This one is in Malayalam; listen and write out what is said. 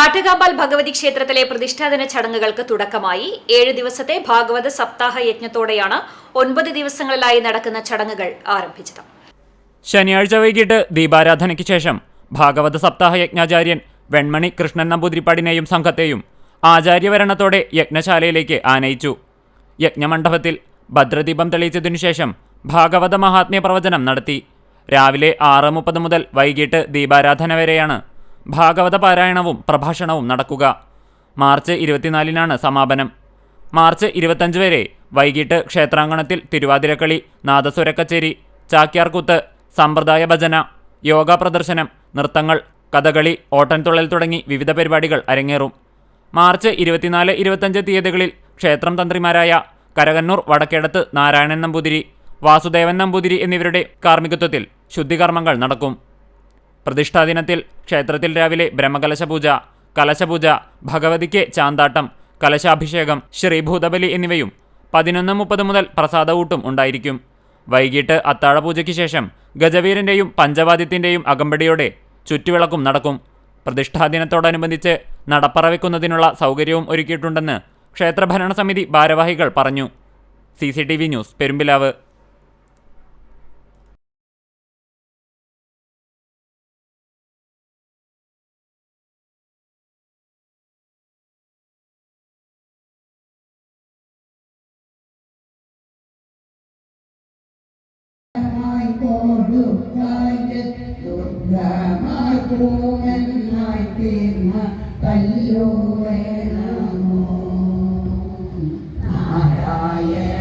കാട്ടുകാമ്പാൽ ഭഗവതി ക്ഷേത്രത്തിലെ പ്രതിഷ്ഠാദിന ചടങ്ങുകൾക്ക് തുടക്കമായി. ഏഴ് ദിവസത്തെ ഭാഗവത സപ്താഹ യജ്ഞത്തോടെയാണ് ഒൻപത് ദിവസങ്ങളിലായി നടക്കുന്ന ചടങ്ങുകൾ ആരംഭിച്ചത്. ശനിയാഴ്ച വൈകിട്ട് ദീപാരാധനയ്ക്ക് ശേഷം ഭാഗവത സപ്താഹ യജ്ഞാചാര്യൻ വെൺമണി കൃഷ്ണൻ നമ്പൂതിരിപ്പാടിനെയും സംഘത്തെയും ആചാര്യവരണത്തോടെ യജ്ഞശാലയിലേക്ക് ആനയിച്ചു. യജ്ഞമണ്ഡപത്തിൽ ഭദ്രദീപം തെളിയിച്ചതിനു ശേഷം ഭാഗവത മഹാത്മ്യ പ്രവചനം നടത്തി. രാവിലെ ആറ് മുപ്പത് മുതൽ വൈകിട്ട് ദീപാരാധന വരെയാണ് ഭാഗവത പാരായണവും പ്രഭാഷണവും നടക്കുക. മാർച്ച് ഇരുപത്തിനാലിനാണ് സമാപനം. മാർച്ച് ഇരുപത്തഞ്ച് വരെ വൈകിട്ട് ക്ഷേത്രാങ്കണത്തിൽ തിരുവാതിരക്കളി നാദസ്വരക്കച്ചേരി ചാക്യാർകൂത്ത് സമ്പ്രദായ ഭജന യോഗ പ്രദർശനം നൃത്തങ്ങൾ കഥകളി ഓട്ടൻതുള്ളൽ തുടങ്ങി വിവിധ പരിപാടികൾ അരങ്ങേറും. മാർച്ച് ഇരുപത്തിനാല് ഇരുപത്തഞ്ച് തീയതികളിൽ ക്ഷേത്രം തന്ത്രിമാരായ കരകന്നൂർ വടക്കേടത്ത് നാരായണൻ നമ്പൂതിരി വാസുദേവൻ നമ്പൂതിരി എന്നിവരുടെ കാർമ്മികത്വത്തിൽ ശുദ്ധികർമ്മങ്ങൾ നടക്കും. പ്രതിഷ്ഠാദിനത്തിൽ ക്ഷേത്രത്തിൽ രാവിലെ ബ്രഹ്മകലശപൂജ കലശപൂജ ഭഗവതിക്ക് ചാന്താട്ടം കലശാഭിഷേകം ശ്രീഭൂതബലി എന്നിവയും പതിനൊന്ന് മുപ്പത് മുതൽ പ്രസാദവൂട്ടും ഉണ്ടായിരിക്കും. വൈകിട്ട് അത്താഴപൂജയ്ക്ക് ശേഷം ഗജവീരന്റെയും പഞ്ചവാദ്യത്തിന്റെയും അകമ്പടിയോടെ ചുറ്റുവിളക്കും നടക്കും. പ്രതിഷ്ഠാദിനത്തോടനുബന്ധിച്ച് നടപ്പറ വെക്കുന്നതിനുള്ള സൗകര്യവും ഒരുക്കിയിട്ടുണ്ടെന്ന് ക്ഷേത്രഭരണ സമിതി ഭാരവാഹികൾ പറഞ്ഞു. C news Perumpilavu. കൊണ്ട് ദുർഗമാക്കൂമെന്നായി തീർന്ന വേണമോ നാരായണ